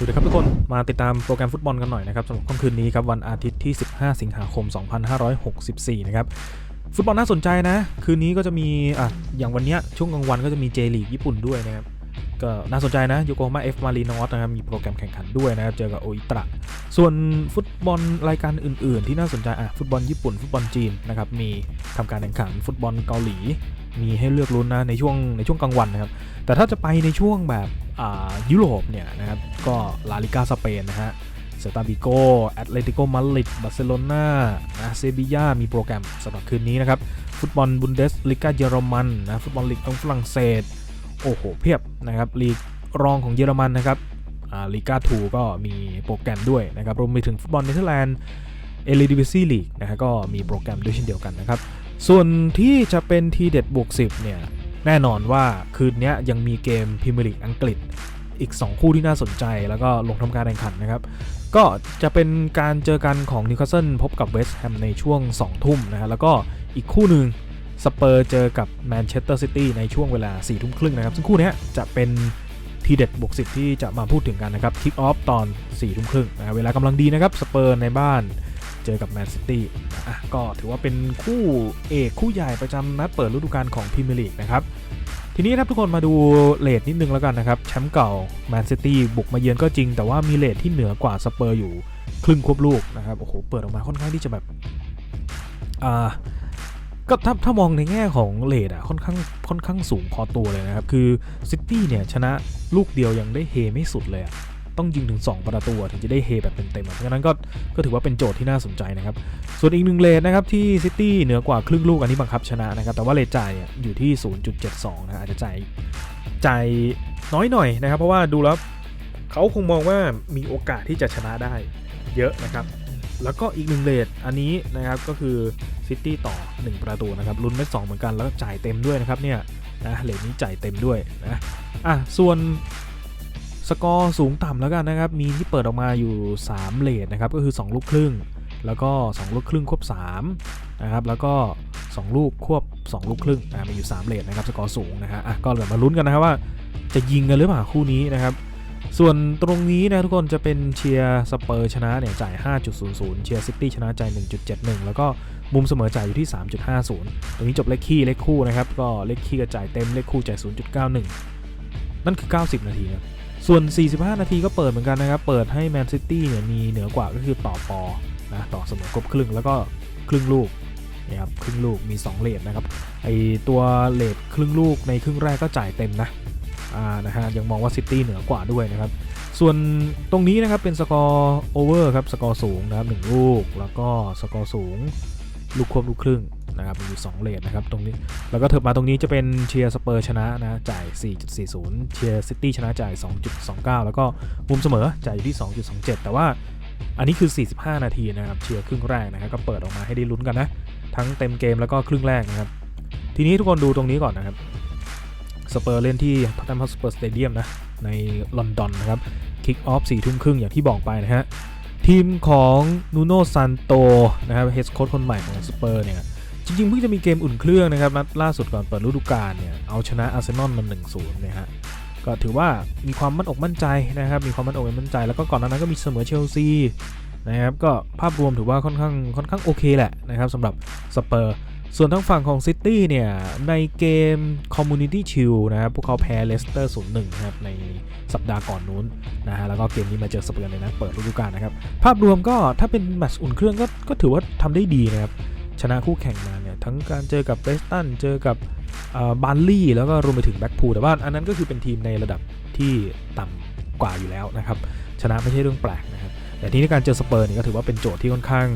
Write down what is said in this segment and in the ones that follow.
สวัสดีครับทุกคนมาติดตามโปรแกรมฟุตบอลกันหน่อยนะครับสำหรับค่ำคืนนี้ครับวันอาทิตย์ที่ 15 สิงหาคม 2564 นะครับฟุตบอลน่าสนใจนะ คืนนี้ก็จะมีอะอย่างวันเนี้ยช่วงกลางวันก็จะมีเจลีกญี่ปุ่นด้วยนะครับก็น่าสนใจนะโยโกฮาม่าเอฟมารีนอสนะครับมีโปรแกรมแข่งขันด้วยนะครับเจอกับโออิตระส่วนฟุตบอลรายการอื่น ๆ ที่น่าสนใจอะฟุตบอลญี่ปุ่นฟุตบอลจีนนะครับมีทำการแข่งขันฟุตบอลเกาหลี มีให้เลือกลุ้นนะในช่วงในช่วงกลางวันนะครับแต่ถ้าจะไปในช่วงแบบ ยุโรปเนี่ยนะครับก็ลาลิกาสเปนนะฮะเซตาบิโกแอตเลติโกมาดริดบาร์เซโลนานะเซบียามีโปรแกรมสำหรับคืนนี้นะครับ ฟุตบอลบุนเดสลิกาเยอรมันนะฟุตบอลลีกของฝรั่งเศส โอ้โห เพียบนะครับลีกรองของเยอรมันนะครับลีกาทูก็มีโปรแกรมด้วยนะครับรวมไปถึงฟุตบอลเนเธอร์แลนด์เอลิดิวิซีลีกนะฮะก็มีโปรแกรมด้วยเช่นเดียวกันนะครับ ส่วนที่จะเป็นทีเด็ดบวก10เนี่ย แน่นอนว่าคืนนี้ยังมีเกมพรีเมียร์ลีกอังกฤษ อีก 2 คู่ที่น่าสนใจแล้วก็ลงทำการแข่งขันนะครับ ก็จะเป็นการเจอกันของนิวคาสเซิลพบกับเวสต์แฮมในช่วง 2 ทุ่มนะฮะแล้วก็อีกคู่หนึ่งสเปอร์เจอกับแมนเชสเตอร์ซิตี้ในช่วงเวลา4ทุ่มครึ่งนะครับ ซึ่งคู่นี้จะเป็นทีเด็ดบวก10ที่จะมาพูดถึงกันนะครับคิกออฟตอน4ทุ่มครึ่งนะเวลากำลังดีนะครับสเปอร์ในบ้าน เจอกับแมนซิตี้อะก็ถือว่าเป็นคู่เอกคู่ใหญ่ประจำนัดเปิดฤดูกาลของพรีเมียร์ลีกนะครับ ทีนี้ครับทุกคนมาดูเลทนิดนึงแล้วกันนะครับแชมป์เก่าแมนซิตี้บุกมาเยือนก็จริง แต่ว่ามีเลทที่เหนือกว่าสเปอร์อยู่ครึ่งควบลูกนะครับโอ้โหเปิดออกมาค่อนข้างที่จะแบบอ่าก็ถ้าถ้ามองในแง่ของเลทอะค่อนข้างค่อนข้างสูงพอตัวเลยนะครับ คือซิตี้เนี่ยชนะลูกเดียวยังได้เฮไม่สุดเลยอะ ต้องยิงถึง 2 ประตูถึงจะได้เฮแบบเต็มๆเพราะฉะนั้นก็ก็ถือว่าเป็นโจทย์ที่น่าสนใจนะครับ ส่วนอีกหนึ่งเลทนะครับที่ซิตี้เหนือกว่าครึ่งลูกอันนี้บังคับชนะนะครับ แต่ว่าเลทจ่ายเนี่ยอยู่ที่ 0.72 นะอาจจะจ่ายจ่ายน้อยหน่อยนะครับ เพราะว่าดูแล้วเขาคงมองว่ามีโอกาสที่จะชนะได้เยอะนะครับแล้วก็อีกหนึ่งเลทอันนี้นะครับก็คือซิตี้ต่อ 1 ประตูนะครับลุ้นไม่สองเหมือนกันแล้วก็จ่ายเต็มด้วยนะครับเนี่ยนะเลทนี้จ่ายเต็มด้วยนะอะส่วน สกอร์สูงต่ำแล้วกันนะครับ มีที่เปิดออกมาอยู่ 3 เลทนะครับ ก็คือ 2 ลูกครึ่ง แล้วก็ 2 ลูกครึ่งควบ3นะครับ แล้วก็ 2 ลูกควบ 2 ลูกครึ่งอ่ามีอยู่ 3 เลทนะครับ สกอร์สูงนะฮะอะก็เดี๋ยวมาลุ้นกันนะครับว่าจะยิงกันหรือเปล่าคู่นี้นะครับ ส่วนตรงนี้นะทุกคนจะเป็นเชียร์สเปอร์ชนะเนี่ยจ่าย 5.00 เชียร์ซิตี้ชนะจ่าย 1.71 แล้วก็มุมเสมอจ่ายอยู่ที่ 3.50 ตรงนี้จบเลขคี่เลขคู่นะครับ ก็เลขคี่ก็จ่ายเต็มเลขคู่จ่าย 0.91 นั่นคือ 90 นาทีครับ ส่วน 45 นาทีก็เปิดเหมือนกันนะครับ เปิดให้แมนซิตี้เนี่ยมีเหนือกว่าก็คือต่อปอนะต่อเสมอครบครึ่งแล้วก็ครึ่งลูกนะครับครึ่งลูกมี 2 เลทนะครับไอตัวเลทครึ่งลูกในครึ่งแรกก็จ่ายเต็มนะอ่านะฮะยังมองว่าซิตี้เหนือกว่าด้วยนะครับ ส่วนตรงนี้นะครับเป็นสกอร์โอเวอร์ครับสกอร์สูงนะครับหนึ่งลูก แล้วก็สกอร์สูง ลูกควบลูกครึ่ง นะครับมีอยู่2เลทนะครับตรงนี้ แล้วก็เถิบมาตรงนี้จะเป็นเชียร์สเปอร์ชนะนะจ่าย 4.40 เชียร์ซิตี้ชนะจ่าย 2.29 แล้วก็มุมเสมอจ่ายอยู่ที่ 2.27 แต่ว่าอันนี้คือ 45 นาทีนะครับเชียร์ครึ่งแรกนะครับก็เปิดออกมาให้ได้ลุ้นกันนะ ทั้งเต็มเกมแล้วก็ครึ่งแรกนะครับ ทีนี้ทุกคนดูตรงนี้ก่อนนะครับสเปอร์เล่นที่พัตตันพัสเปอร์สเตเดียมนะในลอนดอนนะครับคิกออฟ4ทุ่มครึ่งอย่างที่บอกไปนะฮะทีมของนูโนซันโตนะครับเฮดโค้ชคนใหม่ของสเปอร์เนี่ย จริงๆ เพิ่งจะมีเกมอุ่นเครื่องนะครับนัดล่าสุดก่อนเปิดฤดูกาลเนี่ยเอาชนะอาร์เซนอลมา1-0นะฮะก็ถือว่ามีความมั่นอกมั่นใจนะครับมีความมั่นอกมั่นใจ แล้วก็ก่อนหน้านั้นก็มีเสมอเชลซีนะครับก็ภาพรวมถือว่าค่อนข้างค่อนข้างโอเคแหละนะครับสำหรับสเปอร์ส่วนทางฝั่งของซิตี้เนี่ยในเกม Community Shield นะครับพวกเขาแพ้เลสเตอร์0-1นะครับในสัปดาห์ก่อนนู้นนะฮะแล้วก็เกมนี้มาเจอสเปอร์ในนัดเปิดฤดูกาลนะครับ ภาพรวมก็ถ้าเป็นแมตช์อุ่นเครื่องก็ก็ถือว่าทำได้ดีนะครับ ชนะคู่แข่งมาเนี่ยทั้งการเจอกับเบสตันเจอกับบาร์ลี่แล้วก็รวมไปถึงแบ็กพูลแต่ว่าอันนั้นก็คือเป็นทีมในระดับที่ต่ำกว่าอยู่แล้วนะครับชนะไม่ใช่เรื่องแปลกนะครับแต่ที่ในการเจอสเปอร์เนี่ยก็ถือว่าเป็นโจทย์ที่ค่อนข้าง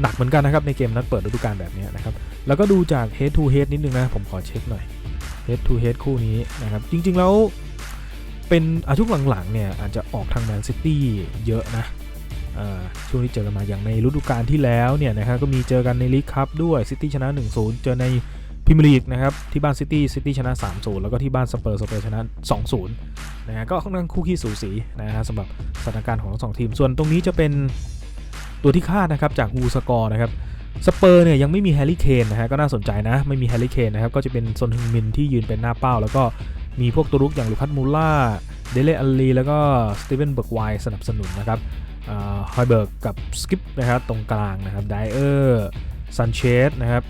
หนักเหมือนกันนะครับในเกมนัดเปิดฤดูกาลแบบนี้นะครับแล้วก็ดูจาก head to head นิดนึงนะผมขอเช็คหน่อย head to head คู่นี้นะครับจริงๆแล้วเป็นอาชุกหลังๆเนี่ยอาจจะออกทางแมนซิตี้เยอะนะ ช่วงที่เจอกันมาอย่างในฤดูกาลที่แล้วเนี่ยนะครับก็มีเจอกันในลีกคัพด้วยซิตี้ชนะ 1-0 เจอในพรีเมียร์ลีกนะครับที่บ้านซิตี้ซิตี้ชนะ 3-0 แล้วก็ที่บ้านสเปอร์สเปอร์ชนะ 2-0 นะฮะก็ค่อนข้างคู่ขี้สูสีนะฮะสำหรับสถานการณ์ของทั้งสองทีม ส่วนตรงนี้จะเป็นตัวที่คาดนะครับจากวูสกอร์นะครับสเปอร์เนี่ยยังไม่มีแฮร์รี่เคนนะฮะก็น่าสนใจนะ ไม่มีแฮร์รี่เคนนะครับก็จะเป็นซนฮึงมินที่ยืนเป็นหน้าเป้า แล้วก็มีพวกตัวรุกอย่างลูคัสมูล่าเดเลอัลลีแล้วก็สตีเวนเบิร์กไวสนับสนุนนะครับ ฮอยเบิร์กกับสกิปนะครับตรงกลางนะครับไดเออร์ซันเชสนะครับ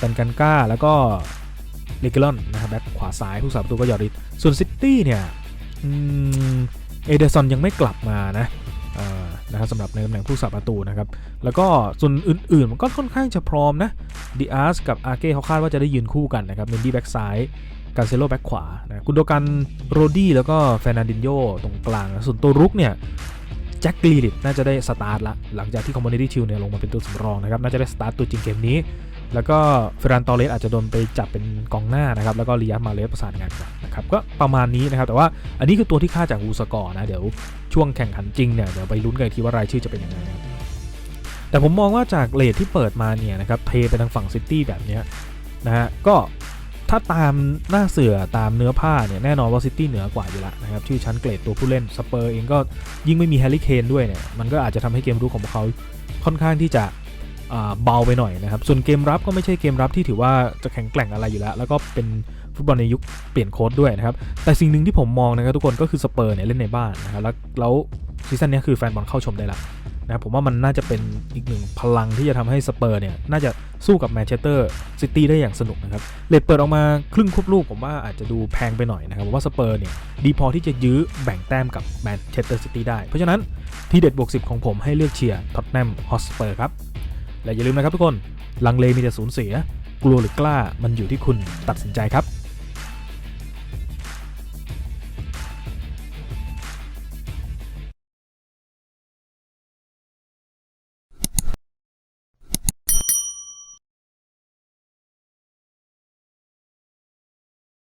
ตันกันก้า แล้วก็เลกิลอนนะครับแบ็คขวาซ้ายผู้สาประตูก็ยอริสส่วนซิตี้เนี่ยเอเดอร์ซอนยังไม่กลับมานะนะครับสำหรับในตำแหน่งผู้สาประตูนะครับ แล้วก็ส่วนอื่นๆ มันก็ค่อนข้างจะพร้อมนะดิอาสกับอาเก้เขาคาดว่าจะได้ยืนคู่กันนะครับเมนดี้แบ็กซ้าย กาเซโลแบ็กขวานะกุนโดกันโรดี้แล้วก็แฟรนันดินโยตรงกลางนะส่วนตัวรุกเนี่ยแจ็คกลีดิตน่าจะได้สตาร์ทละหลังจากที่คอมมูนิตี้ชิลเนี่ยลงมาเป็นตัวสำรองนะครับน่าจะได้สตาร์ทตัวจริงเกมนี้ แล้วก็เฟรนตอเรสอาจจะโดนไปจับเป็นกองหน้านะครับแล้วก็ลียามาเลสประสานงานกันนะครับก็ประมาณนี้นะครับแต่ว่าอันนี้คือตัวที่คาจากวูสกอร์นะเดี๋ยวช่วงแข่งขันจริงเนี่ยเดี๋ยวไปลุ้นกันทีว่ารายชื่อจะเป็นยังไงนะครับแต่ผมมองว่าจากเลทที่เปิดมาเนี่ยนะครับเทไปทางฝั่งซิตี้แบบนี้นะฮะก็ ถ้าตามหน้าเสือตามเนื้อผ้าเนี่ยแน่นอนว่าซิตี้เหนือกว่าอยู่ละนะครับชื่อชั้นเกรดตัวผู้เล่นสเปอร์เองก็ยิ่งไม่มีแฮร์รี่เคนด้วยเนี่ยมันก็อาจจะทำให้เกมรุกของพวกเขาค่อนข้างที่จะเบาไปหน่อยนะครับส่วนเกมรับก็ไม่ใช่เกมรับที่ถือว่าจะแข็งแกร่งอะไรอยู่แล้ว แล้วก็เป็นฟุตบอลในยุคเปลี่ยนโค้ดด้วยนะครับแต่สิ่งหนึ่งที่ผมมองนะครับทุกคนก็คือสเปอร์เนี่ยเล่นในบ้านนะครับแล้วแล้วซีซั่นนี้คือแฟนบอลเข้าชมได้ละ นะผมว่ามันน่าจะเป็นอีกหนึ่งพลังที่จะทำให้สเปอร์เนี่ยน่าจะสู้กับแมนเชสเตอร์ซิตี้ได้อย่างสนุกนะครับเลทเปิดออกมาครึ่งควบลูกผมว่าอาจจะดูแพงไปหน่อยนะครับผมว่าสเปอร์เนี่ยดีพอที่จะยื้อแบ่งแต้มกับแมนเชสเตอร์ซิตี้ได้ เพราะฉะนั้นทีเด็ดบวก10ของผมให้เลือกเชียร์ท็อตแนมฮอสเปอร์ครับและอย่าลืมนะครับทุกคนลังเลมีแต่สูญเสีย กลัวหรือกล้ามันอยู่ที่คุณตัดสินใจครับ